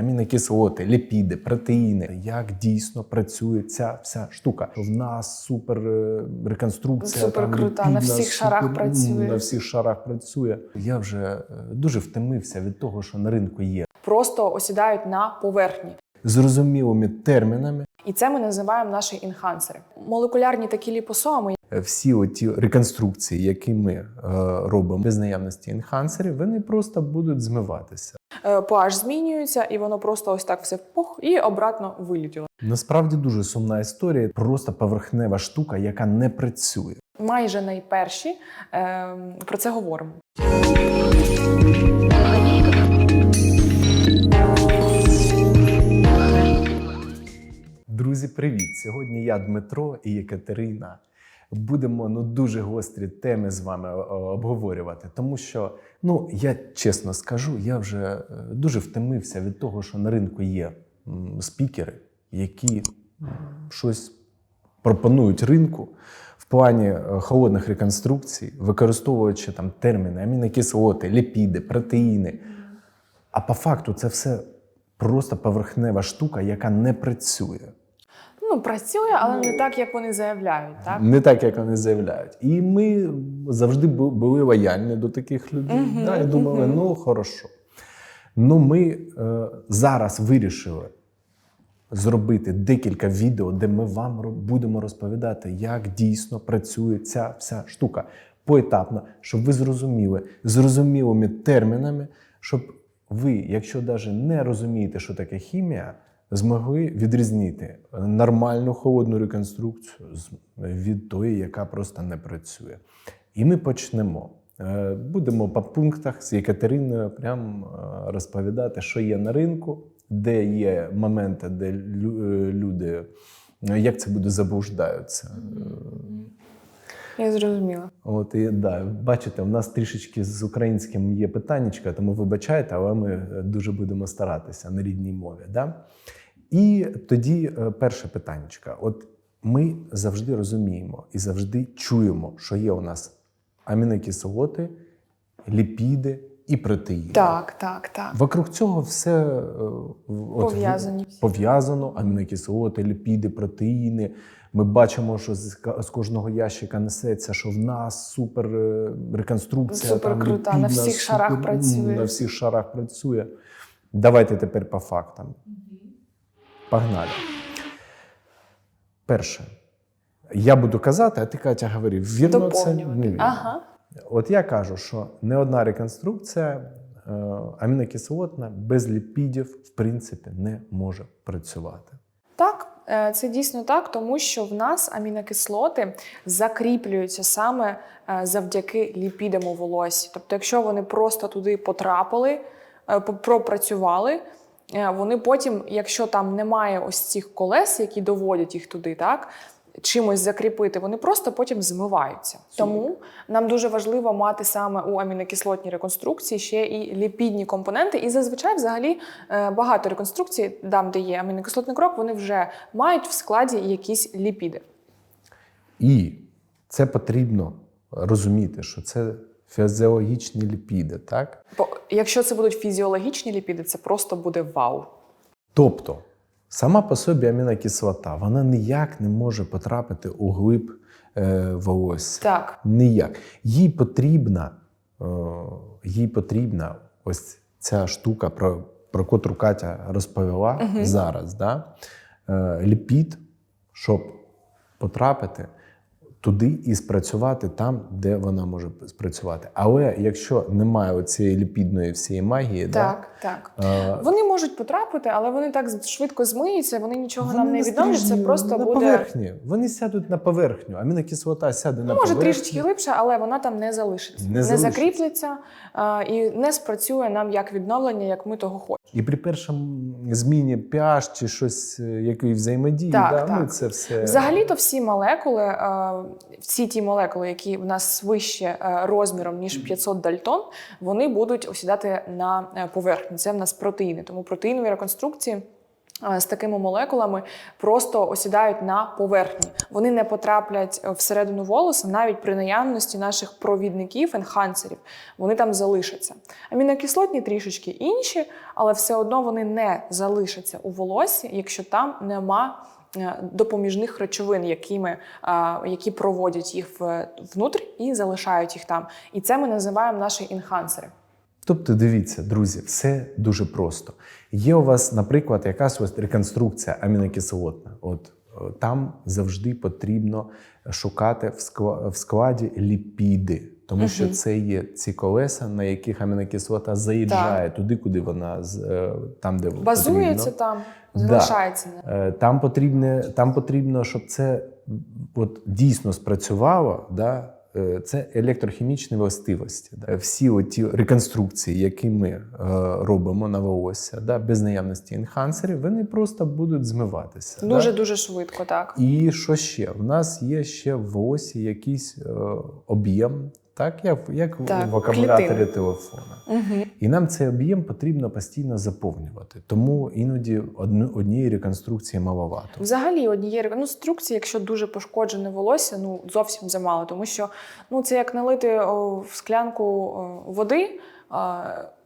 амінокислоти, ліпіди, протеїни. Як дійсно працює ця вся штука? В нас супер е, реконструкція Супер там, крута, на всіх шарах супер, м, працює. На всіх шарах працює. Я вже е, дуже втомився від того, що на ринку є Просто осідають на поверхні. зрозумілими термінами. І це ми називаємо наші інхансери. Молекулярні такі ліпосоми, Всі оті реконструкції, які ми е, робимо без наявності енхансерів, вони просто будуть змиватися. е, pH змінюється, і воно просто ось так все пух і обратно вилетіло. Насправді дуже сумна історія, просто поверхнева штука, яка не працює. Майже найперші е, про це говоримо. Друзі, привіт! Сьогодні я Дмитро і Екатерина. Будемо ну дуже гострі теми з вами е, обговорювати, тому що ну я чесно скажу, я вже е, дуже втомився від того, що на ринку є спікери, які щось пропонують ринку в плані е, холодних реконструкцій, використовуючи там терміни амінокислоти, ліпіди, протеїни. А по факту це все просто поверхнева штука, яка не працює. Ну, працює, але не так, як вони заявляють. Так? Не так, як вони заявляють. І ми завжди були лояльні до таких людей. Мгм, да, і думали, мгм. ну хорошо. Ну, ми е, зараз вирішили зробити декілька відео, де ми вам будемо розповідати, як дійсно працює ця вся штука поетапно, щоб ви зрозуміли зрозумілими термінами, щоб ви, якщо навіть не розумієте, що таке хімія, змогли відрізнити нормальну холодну реконструкцію від тої, яка просто не працює. І ми почнемо. Е, Будемо по пунктах з Екатериною прям е, розповідати, що є на ринку, де є моменти, де е, люди, як це буде, заблуждаються. Я зрозуміла. От і да, бачите, у нас трішечки з українським є питаннячка, тому вибачайте, але ми дуже будемо старатися на рідній мові. Да? І тоді е, перше питаннячка. От ми завжди розуміємо і завжди чуємо, що є у нас амінокислоти, ліпіди і протеїни. Так, так, так. Вокруг цього все е, пов'язано: амінокислоти, ліпіди, протеїни. Ми бачимо, що з, кожного ящика несеться, що в нас супер е, реконструкція. Супер там, крута, ліпідна, на всіх шарах м, працює. На всіх шарах працює. Давайте тепер по фактам. Погнали. Перше. Я буду казати, а ти Катя говори, вірно це Доповнювати. невірно. Ага. От я кажу, що не одна реконструкція е, амінокислотна без ліпідів в принципі не може працювати. Так, е, це дійсно так, тому що в нас амінокислоти закріплюються саме е, завдяки ліпідам у волосі. Тобто, якщо вони просто туди потрапили, е, пропрацювали, вони потім, якщо там немає ось цих колес, які доводять їх туди, так. Чимось закріпити, вони просто потім змиваються. Тому нам дуже важливо мати саме у амінокислотній реконструкції ще і ліпідні компоненти. І зазвичай, взагалі, е, багато реконструкцій, там, де є амінокислотний крок, вони вже мають в складі якісь ліпіди. І це потрібно розуміти, що це фізіологічні ліпіди, так? Бо якщо це будуть фізіологічні ліпіди, це просто буде вау. Тобто, сама по собі амінокислота, вона ніяк не може потрапити у глиб е, волосся. Так, Ніяк. Їй потрібна, е, їй потрібна ось ця штука, про, про котру Катя розповіла Мгм. зараз. Да? Е, ліпід, щоб потрапити туди і спрацювати там, де вона може спрацювати. Але якщо немає цієї ліпідної всієї магії, так, так. да, е, Вони можуть потрапити, але вони так швидко змиються, вони нічого вони нам не відновлять. Це просто на буде поверхні. Вони сядуть на поверхню. Амінокислота сяде на Ну, може поверхню. трішечки глибше, але вона там не залишиться, Не не, залишиться. а, і не спрацює нам як відновлення, як ми того хочемо. І при першому зміні pH чи щось, е, якої взаємодії, Так, да, так. ну, це все. Взагалі-то всі молекули, е, всі ті молекули, які в нас вище е, розміром ніж 500 дальтон, вони будуть осідати на е, поверхні. Це в нас протеїни. Тому протеїнові реконструкції е, з такими молекулами просто осідають на поверхні. Вони не потраплять всередину волоса навіть при наявності наших провідників, енхансерів. Вони там залишаться. Амінокислотні трішечки інші, але все одно вони не залишаться у волосі, якщо там нема допоміжних речовин, якими, е, які проводять їх внутрі і залишають їх там. І це ми називаємо наші інхансери. Тобто, дивіться, друзі, все дуже просто. Є у вас, наприклад, якась ось реконструкція амінокислотна. От е, там завжди потрібно шукати в скла- складі ліпіди, тому що це є ці колеса, на яких амінокислота заїжджає туди, куди вона е, там, де Базується потрібно. там, залишається. да. Там потрібне, там потрібно, щоб це от, дійсно спрацювало. Да? Е, Це електрохімічні властивості. Да? Всі ті реконструкції, які ми е, робимо на волосся, да? без наявності енхансерів, вони просто будуть змиватися. да? Дуже дуже швидко, так. І що ще? В нас є ще в волосі якийсь е, об'єм, так як, як Так, в акумуляторі клітин. телефона. Угу. І нам цей об'єм потрібно постійно заповнювати. Тому іноді однієї реконструкції маловато. Взагалі однієї реконструкції, якщо дуже пошкоджене волосся, ну зовсім замало, тому що ну це як налити о, в склянку о, води.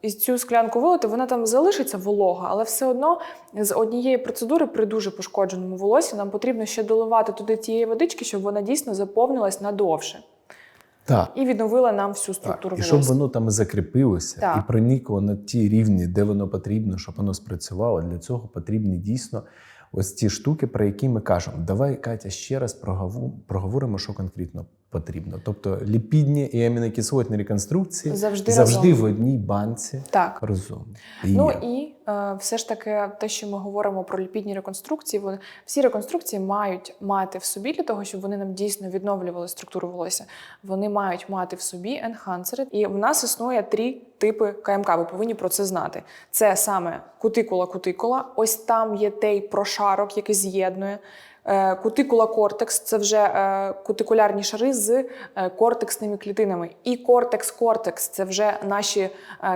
І цю склянку вилити, вона там залишиться волога, але все одно з однієї процедури при дуже пошкодженому волосі нам потрібно ще доливати туди тієї водички, щоб вона дійсно заповнилась надовше Так. і відновила нам всю Так, структуру і щоб воно там закріпилося Так. і проникло на ті рівні, де воно потрібно, щоб воно спрацювало. Для цього потрібні дійсно ось ті штуки, про які ми кажемо. Давай, Катя, ще раз проговоримо, що конкретно потрібно. Тобто ліпідні і амінокислотні реконструкції Завжди завжди разом. в одній банці Так. разом. Ну Є. і е, все ж таки, те, що ми говоримо про ліпідні реконструкції, вони всі реконструкції мають мати в собі для того, щоб вони нам дійсно відновлювали структуру волосся. Вони мають мати в собі енхансери. І в нас існує три типи КМК. Ви повинні про це знати. Це саме кутикула-кутикула. Ось там є той прошарок, який з'єднує. Е, Кутикула кортекс це вже е, кутикулярні шари з е, кортексними клітинами. І кортекс-кортекс це вже наші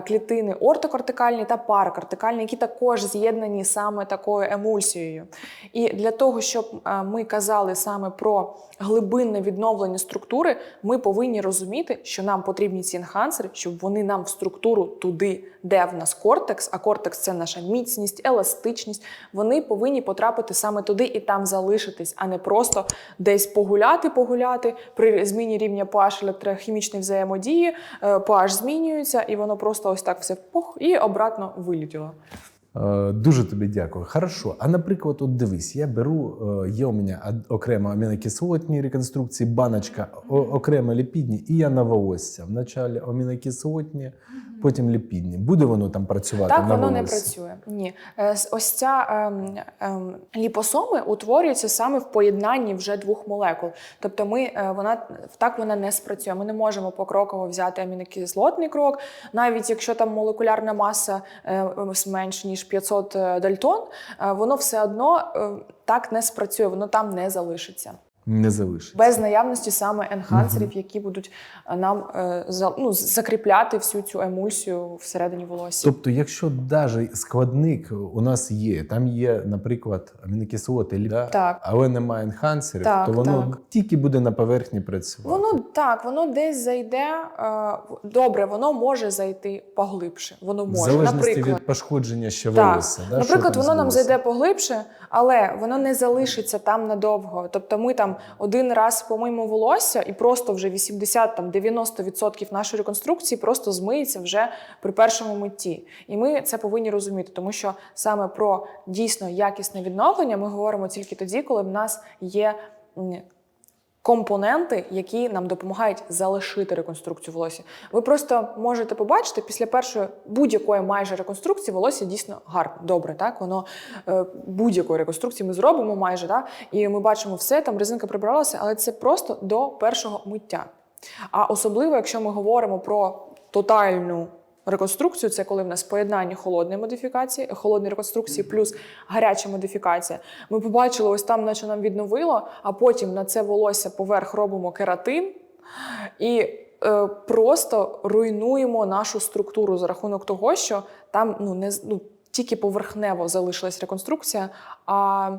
клітини ортокортикальні та паракортикальні, які також з'єднані саме такою емульсією. І для того, щоб ми казали саме про глибинне відновлення структури, ми повинні розуміти, що нам потрібні ці енхансери, щоб вони нам в структуру туди, де в нас кортекс, а кортекс це наша міцність, еластичність. Вони повинні потрапити саме туди і там залишитись, а не просто десь погуляти, погуляти при зміні рівня pH електрохімічної взаємодії. е, pH змінюється, і воно просто ось так все пох і обратно вилетіло. Е, Дуже тобі дякую. Хорошо. А наприклад, от дивись, я беру, е, є у мене окремо амінокислотні реконструкції, баночка, окремо ліпідні, і я на волосся. Вначалі амінокислотні, потім ліпідні. Буде воно там працювати Так на воно не працює. Ні, Е, ось ця ем, ем, ліпосоми утворюються саме в поєднанні вже двох молекул. Тобто, ми е, вона так вона не спрацює. Ми не можемо покроково взяти амінокислотний крок, навіть якщо там молекулярна маса е, менше ніж 500 дальтон, е, воно все одно е, так не спрацює, воно там не залишиться. Не залишиться. Без наявності саме енхансерів, які будуть е, нам е, ну, закріпляти всю цю емульсію всередині волосся. Тобто, якщо навіть складник у нас є, там є, наприклад, амінокислоти, да? Так. але немає енхансерів, Так, то воно так. тільки буде на поверхні працювати. Воно так, воно десь зайде. е, добре, воно може зайти поглибше. Воно в може. залежності Наприклад, від пошкодження ще так. волосся. Да? Наприклад, воно нам зайде поглибше, але воно не залишиться там надовго. Тобто ми там один раз помиємо волосся, і просто вже 80-90% нашої реконструкції просто змиється вже при першому митті. І ми це повинні розуміти, тому що саме про дійсно якісне відновлення ми говоримо тільки тоді, коли в нас є. Компоненти, які нам допомагають залишити реконструкцію волосся. Ви просто можете побачити після першої будь-якої майже реконструкції волосся дійсно гарне, добре. Так воно е, будь-якої реконструкції ми зробимо майже, так? і ми бачимо все, там резинка прибралася, але це просто до першого миття. А особливо, якщо ми говоримо про тотальну реконструкцію, це коли в нас поєднання холодної модифікації, холодної реконструкції плюс гаряча модифікація. Ми побачили, ось там, наче нам відновило, а потім на це волосся поверх робимо кератин і е, просто руйнуємо нашу структуру за рахунок того, що там ну не ну. тільки поверхнево залишилась реконструкція, а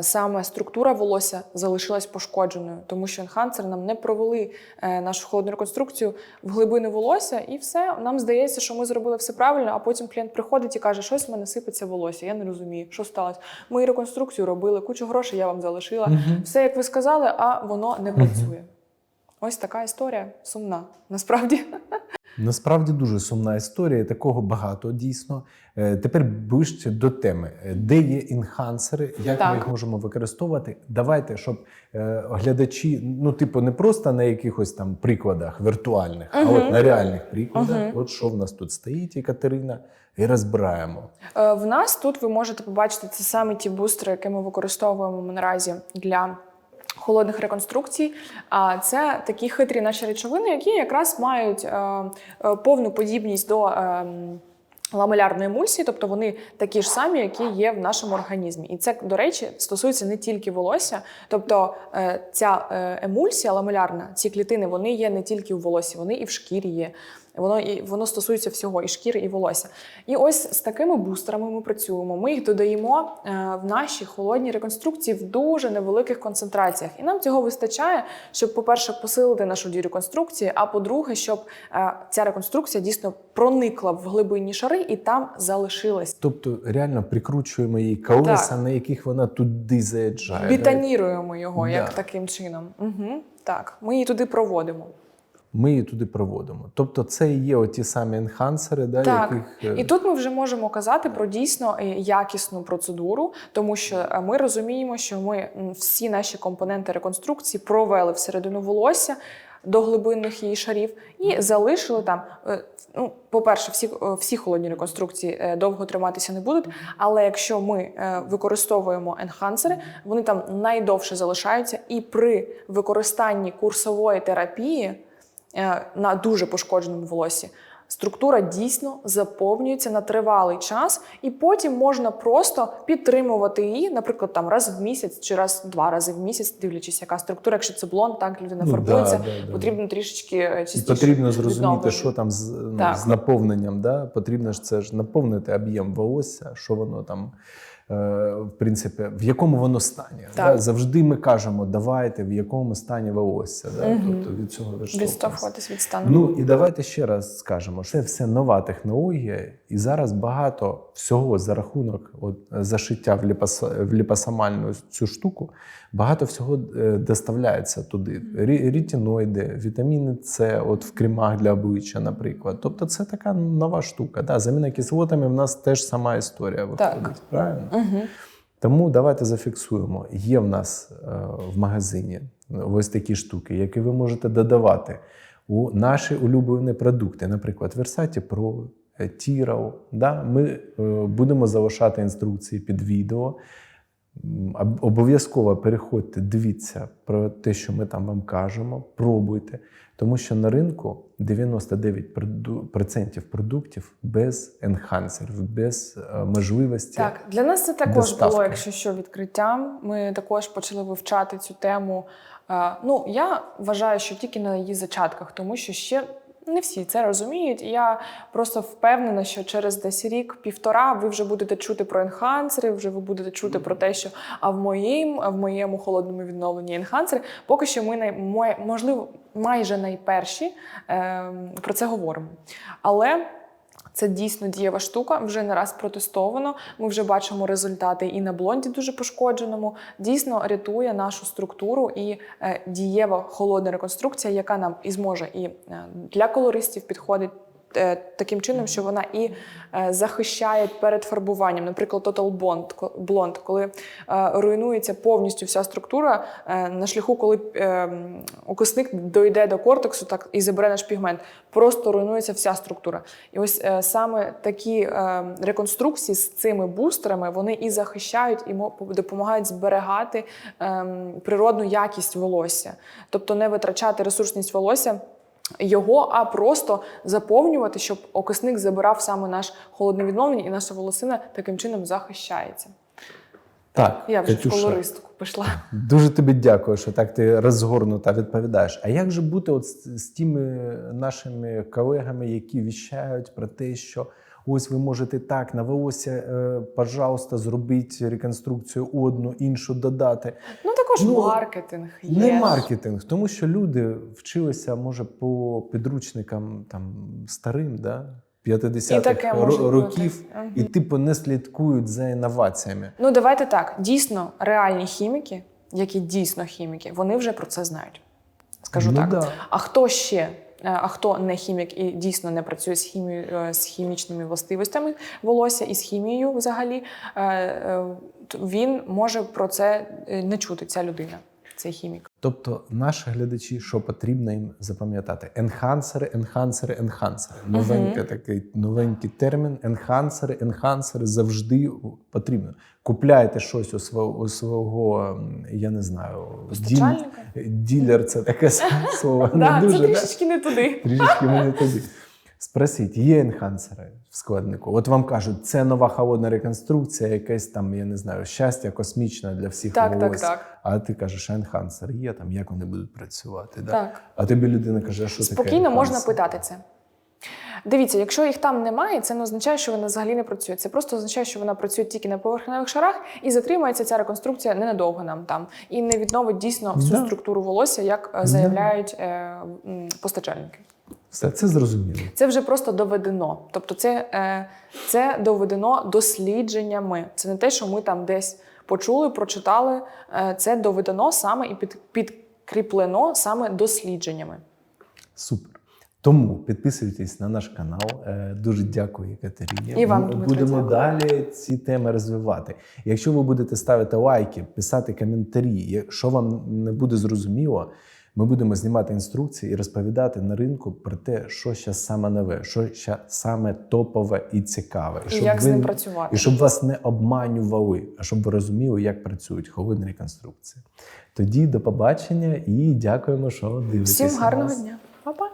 саме структура волосся залишилась пошкодженою, тому що енхансер нам не провели е, нашу холодну реконструкцію в глибини волосся, і все. Нам здається, що ми зробили все правильно, а потім клієнт приходить і каже, щось в мене сипеться волосся. Я не розумію, що сталося. Ми реконструкцію робили, кучу грошей я вам залишила. Все, як ви сказали, а воно не працює. Ось така історія сумна. Насправді. Насправді дуже сумна історія, такого багато дійсно. Е, Тепер ближче до теми, Е, де є інхансери, як Так. ми їх можемо використовувати. Давайте, щоб е, глядачі, ну, типу, не просто на якихось там прикладах віртуальних, а от на реальних прикладах. Мгм. От що в нас тут стоїть, і Катерина, і розбираємо. В нас тут ви можете побачити це саме ті бустери, які ми використовуємо наразі для. Холодних реконструкцій, а це такі хитрі наші речовини, які якраз мають е, е, повну подібність до е, ламелярної емульсії, тобто вони такі ж самі, які є в нашому організмі. І це, до речі, стосується не тільки волосся, тобто ця емульсія ламелярна, ці клітини, вони є не тільки в волосі, вони і в шкірі є. Воно і воно стосується всього і шкіри, і волосся. І ось з такими бустерами ми працюємо. Ми їх додаємо е, в наші холодні реконструкції в дуже невеликих концентраціях. І нам цього вистачає, щоб, по-перше, посилити нашу дію реконструкції, а по-друге, щоб е, ця реконструкція дійсно проникла в глибинні шари і там залишилась. Тобто реально прикручуємо її Так. на яких вона туди заїжджає. да? Бітаніруємо його як таким чином. Угу. Так, ми її туди проводимо. Ми її туди проводимо. Тобто, це і є оті самі енхансери, да, Так. яких е, І тут ми вже можемо казати про дійсно е, якісну процедуру, тому що е, ми розуміємо, що ми всі наші компоненти реконструкції провели всередину волосся до глибинних її шарів і залишили там. Ну, по-перше, всі, всі холодні реконструкції довго триматися не будуть. Але якщо ми використовуємо енхансери, вони там найдовше залишаються, і при використанні курсової терапії на дуже пошкодженому волосі. Структура дійсно заповнюється на тривалий час, і потім можна просто підтримувати її, наприклад, там раз в місяць чи раз два рази в місяць, дивлячись, яка структура. Якщо це блонд, так людина Ну, фарбується, да, да, да, потрібно трішечки е, І потрібно зрозуміти, відновлення. що там з, ну, з наповненням. Да? Потрібно ж це ж наповнити об'єм волосся, що воно там, е, в принципі, в якому воно стані. Так. Да? Завжди ми кажемо, давайте в якому стані волосся. Да? Мгм. Тобто від цього відштовхуватись від стану. Ну і давайте ще раз скажемо, це все нова технологія, і зараз багато всього за рахунок от, зашиття в, ліпос, в ліпосомальну цю штуку, багато всього е, доставляється туди. Рі- Рітіноїди, вітаміни С, от в кремах для обличчя, наприклад. Тобто це така нова штука. Да, заміна кислотами в нас теж сама історія виходить. Правильно? Тому давайте зафіксуємо. Є в нас е, в магазині ось такі штуки, які ви можете додавати у наші улюблені продукти, наприклад, Версаті Pro, е, Да? Ми е, будемо залишати інструкції під відео. Обов'язково переходьте, дивіться про те, що ми там вам кажемо, пробуйте, тому що на ринку 99% продуктів без енхансерів, без е, можливості. Так, для нас це також Доставки. було, якщо що, відкриттям. Ми також почали вивчати цю тему. Е, Ну, я вважаю, що тільки на її зачатках, тому що ще не всі це розуміють. Я просто впевнена, що через десь рік-півтора ви вже будете чути про енхансери, вже ви будете чути про те, що а в моїм, в моєму холодному відновленні енхансери. Поки що ми най, можливо майже найперші е, про це говоримо. Але це дійсно дієва штука, вже не раз протестовано. Ми вже бачимо результати і на блонді дуже пошкодженому. Дійсно рятує нашу структуру і е, дієва холодна реконструкція, яка нам і зможе і е, для колористів підходить. Е, Таким чином, що вона і е, захищає перед фарбуванням, наприклад, Total Blonde, коли е, руйнується повністю вся структура на шляху, коли окисник дойде до кортексу, так і забере наш пігмент, просто руйнується вся структура. І ось саме такі реконструкції з цими бустерами вони і захищають, і допомагають зберегати е, природну якість волосся, тобто не витрачати ресурсність волосся. Його, а просто заповнювати, щоб окисник забирав саме наш холодне відновлення, і наша волосина таким чином захищається. Так, Я вже Катюша, в колористку пішла. Дуже тобі дякую, що так ти розгорнуто відповідаєш. А як же бути от з, з тими нашими колегами, які віщають про те, що Ось ви можете так на волосся, е, пожалуйста, зробіть реконструкцію одну, іншу додати. Ну також Ну, маркетинг є. Не маркетинг, тому що люди вчилися, може, по підручникам там старим, да? 50-х таке ро- бути. років, Мгм. і типу не слідкують за інноваціями. Ну давайте так. Дійсно, реальні хіміки, які дійсно хіміки, вони вже про це знають. Скажу Ну так. да. А хто ще? Е, А хто не хімік і дійсно не працює з хімією е, з хімічними властивостями волосся і з хімією взагалі, е, він може про це не чути, ця людина, цей хімік. Тобто, наші глядачі, що потрібно їм запам'ятати? Енхансери, енхансери, енхансери. Новенький такий новенький термін. Енхансери, енхансери завжди потрібно. Купляєте щось у свого, у свого я не знаю, Постачальника? ділер це таке слово. Не дуже, да? трішечки не туди. Трішечки мене тобі. Спросіть, є енхансери в складнику? От вам кажуть, це нова холодна реконструкція, якесь там, я не знаю, щастя космічне для всіх Так, так, волос. так. А ти кажеш, енхансер є там, як вони будуть працювати? Да? Так. А тобі людина каже, що таке? Спокійно можна питати це. Дивіться, якщо їх там немає, це не означає, що вона взагалі не працює. Це просто означає, що вона працює тільки на поверхневих шарах і затримається ця реконструкція ненадовго нам там і не відновить дійсно всю Да. структуру волосся, як е, заявляють е, постачальники. Все, це зрозуміло. Це вже просто доведено. Тобто, це, е, це доведено дослідженнями. Це не те, що ми там десь почули, прочитали. Е, це доведено саме і під, підкріплено саме дослідженнями. Супер. Тому підписуйтесь на наш канал. Е, Дуже дякую, Катерині. І вам, Дмитро, будемо дякую. далі ці теми розвивати. Якщо ви будете ставити лайки, писати коментарі, якщо вам не буде зрозуміло, ми будемо знімати інструкції і розповідати на ринку про те, що ще саме нове, що ще саме топове і цікаве. І як з ним працювати. І щоб вас не обманювали, а щоб ви розуміли, як працюють холодні реконструкції. Тоді до побачення і дякуємо, що дивитеся. Всім гарного нас. дня. Па-па.